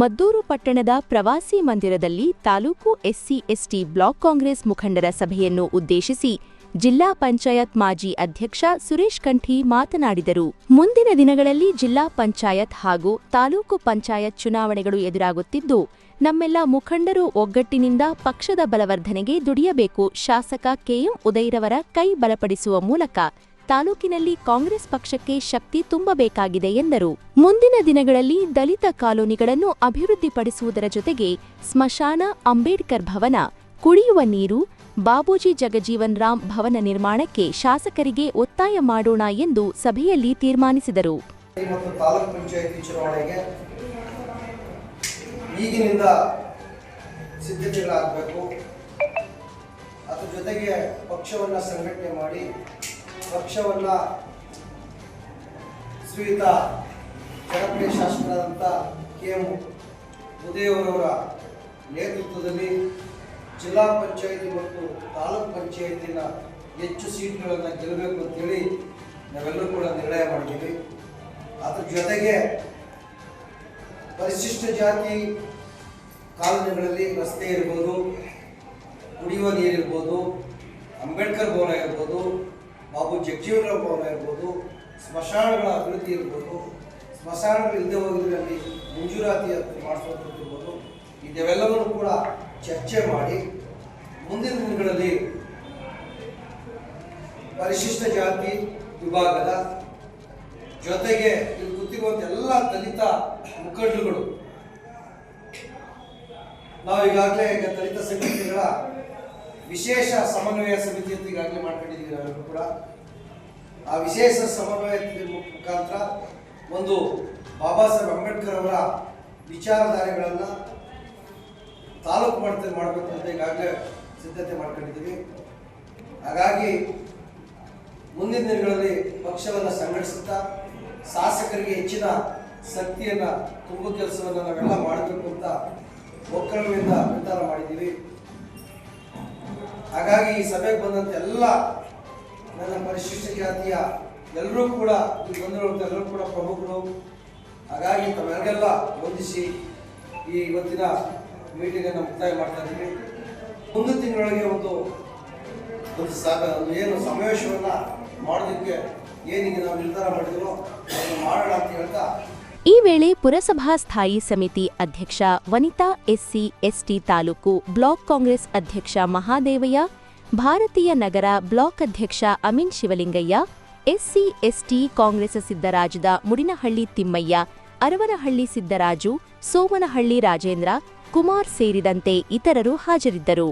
ಮದ್ದೂರು ಪಟ್ಟಣದ ಪ್ರವಾಸಿ ಮಂದಿರದಲ್ಲಿ taluk SC ST block Congress ಮುಖಂಡರ ಸಭೆಯನ್ನು ಉದ್ದೇಶಿಸಿ ಜಿಲ್ಲಾ ಪಂಚಾಯತ್ ಮಾಜಿ ಅಧ್ಯಕ್ಷ ಸುರೇಶ್ ಕಂಠಿ ಮಾತನಾಡಿದರು. ಮುಂದಿನ ದಿನಗಳಲ್ಲಿ ಜಿಲ್ಲಾ ಪಂಚಾಯತ್ ಹಾಗೂ ತಾಲೂಕು ಪಂಚಾಯತ್ ಚುನಾವಣೆಗಳು ಎದುರಾಗುತ್ತಿದ್ದು, ನಮ್ಮೆಲ್ಲ ಮುಖಂಡರು ಒಗ್ಗಟ್ಟಿನಿಂದ ಪಕ್ಷದ ಬಲವರ್ಧನೆಗೆ ದುಡಿಯಬೇಕು. ಶಾಸಕ ಕೆಎಂ ಉದಯರವರ ಕೈ ಬಲಪಡಿಸುವ ಮೂಲಕ ತಾಲೂಕಿನಲ್ಲಿ ಕಾಂಗ್ರೆಸ್ ಪಕ್ಷಕ್ಕೆ ಶಕ್ತಿ ತುಂಬಬೇಕಾಗಿದೆ ಎಂದರು. ಮುಂದಿನ ದಿನಗಳಲ್ಲಿ ದಲಿತ ಕಾಲೋನಿಗಳನ್ನು ಅಭಿವೃದ್ಧಿಪಡಿಸುವುದರ ಜೊತೆಗೆ ಸ್ಮಶಾನ, ಅಂಬೇಡ್ಕರ್ ಭವನ, ಕುಡಿಯುವ ನೀರು, ಬಾಬೂಜಿ ಜಗಜೀವನ್ ರಾಮ್ ಭವನ ನಿರ್ಮಾಣಕ್ಕೆ ಶಾಸಕರಿಗೆ ಒತ್ತಾಯ ಮಾಡೋಣ ಎಂದು ಸಭೆಯಲ್ಲಿ ತೀರ್ಮಾನಿಸಿದರು. ಈಗಿನಿಂದ ಸಿದ್ಧತೆಗಳಾಗಬೇಕು. ಅದ್ರ ಜೊತೆಗೆ ಪಕ್ಷವನ್ನು ಸಂಘಟನೆ ಮಾಡಿ ಪಕ್ಷವನ್ನು ಶ್ರೀಯುತ ಜನಪ್ರಿಯ ಶಾಸಕರಾದಂಥ ಕೆ ಎಂ ಉದಯವರವರ ನೇತೃತ್ವದಲ್ಲಿ ಜಿಲ್ಲಾ ಪಂಚಾಯಿತಿ ಮತ್ತು ತಾಲೂಕ್ ಪಂಚಾಯತಿನ ಹೆಚ್ಚು ಸೀಟ್ಗಳನ್ನು ಗೆಲ್ಲಬೇಕು ಅಂತೇಳಿ ನಾವೆಲ್ಲರೂ ಕೂಡ ನಿರ್ಣಯ ಮಾಡಿದ್ದೀವಿ. ಅದ್ರ ಜೊತೆಗೆ ಪರಿಶಿಷ್ಟ ಜಾತಿ ಕಾಲೋನಿಗಳಲ್ಲಿ ರಸ್ತೆ ಇರ್ಬೋದು, ಕುಡಿಯುವ ನೀರಿರ್ಬೋದು, ಅಂಬೇಡ್ಕರ್ ಭವನ ಇರ್ಬೋದು ಬಾಬು ಜಗಜೀವನರಾವ್ ಭವನ ಇರ್ಬೋದು, ಸ್ಮಶಾನಗಳ ಅಭಿವೃದ್ಧಿ ಇರ್ಬೋದು, ಸ್ಮಶಾನಗಳು ಇಲ್ಲದೆ ಹೋಗಿದ್ರೆ ಅಲ್ಲಿ ಮಂಜೂರಾತಿ ಮಾಡಿಸುವಂಥದ್ದು ಇರ್ಬೋದು ಇದೆಲ್ಲವನ್ನು ಕೂಡ ಚರ್ಚೆ ಮಾಡಿ ಮುಂದಿನ ದಿನಗಳಲ್ಲಿ ಪರಿಶಿಷ್ಟ ಜಾತಿ ವಿಭಾಗದ ಜೊತೆಗೆ ಇಲ್ಲಿ ಗೊತ್ತಿರುವಂತ ಎಲ್ಲ ದಲಿತ ಮುಖಂಡರುಗಳು ನಾವು ಈಗಾಗಲೇ ಈಗ ದಲಿತ ಸಂಘಟನೆಗಳ ವಿಶೇಷ ಸಮನ್ವಯ ಸಮಿತಿ ಅಂತ ಮಾಡ್ಕೊಂಡಿದ್ದೀವಿ ಕೂಡ. ಆ ವಿಶೇಷ ಸಮನ್ವಯ ಮುಖಾಂತರ ಒಂದು ಬಾಬಾ ಸಾಹೇಬ್ ಅಂಬೇಡ್ಕರ್ ಅವರ ವಿಚಾರಧಾರೆಗಳನ್ನು ತಾಲೂಕು ಮಟ್ಟದಲ್ಲಿ ಮಾಡಬೇಕು ಅಂತ ಈಗಾಗಲೇ ಸಿದ್ಧತೆ ಮಾಡ್ಕೊಂಡಿದ್ದೀವಿ. ಹಾಗಾಗಿ ಮುಂದಿನ ದಿನಗಳಲ್ಲಿ ಪಕ್ಷವನ್ನು ಸಂಘಟಿಸುತ್ತಾ ಶಾಸಕರಿಗೆ ಹೆಚ್ಚಿನ ಶಕ್ತಿಯನ್ನು ತುಂಬುವ ಕೆಲಸವನ್ನು ನಾವೆಲ್ಲ ಮಾಡಬೇಕು ಅಂತ ಒಕ್ಕರಣೆಯಿಂದ ನಿರ್ಧಾರ ಮಾಡಿದ್ದೀವಿ. ಹಾಗಾಗಿ ಈ ಸಭೆಗೆ ಬಂದಂತ ಎಲ್ಲ ನನ್ನ ಪರಿಶಿಷ್ಟ ಜಾತಿಯ ಎಲ್ಲರೂ ಕೂಡ ಬಂದಿರುವಂಥ ಎಲ್ಲರೂ ಕೂಡ ಪ್ರಮುಖರು. ಹಾಗಾಗಿ ತಮ್ಮೆಲ್ಲ ವಂದಿಸಿ ಈ ಇವತ್ತಿನ ಮೀಟಿಂಗನ್ನು ಮುಕ್ತಾಯ ಮಾಡ್ತಾ ಇದ್ದೀವಿ ಮುಂದಿನ ತಿಂಗಳೊಳಗೆ ಒಂದು ಒಂದು ಏನು ಸಮಾವೇಶವನ್ನ ಮಾಡೋದಕ್ಕೆ ಏನಿಗೆ ನಾವು ನಿರ್ಧಾರ ಮಾಡಿದ್ರು ಅದನ್ನು ಮಾಡೋಣ ಅಂತ ಹೇಳ್ತಾ ಈ ವೇಳೆ ಪುರಸಭಾ ಸ್ಥಾಯಿ ಸಮಿತಿ ಅಧ್ಯಕ್ಷ Vanitha SC, ST taluk block Congress ಅಧ್ಯಕ್ಷ ಮಹಾದೇವಯ್ಯ, ಭಾರತೀಯ ನಗರ ಬ್ಲಾಕ್ ಅಧ್ಯಕ್ಷ Amin Shivalingaiah, SC, ST Congress ಸಿದ್ದರಾಜದ Mudinahalli Thimmaiah, Aravanahalli Siddaraju, Somanahalli Rajendra, Kumar ಸೇರಿದಂತೆ ಇತರರು ಹಾಜರಿದ್ದರು.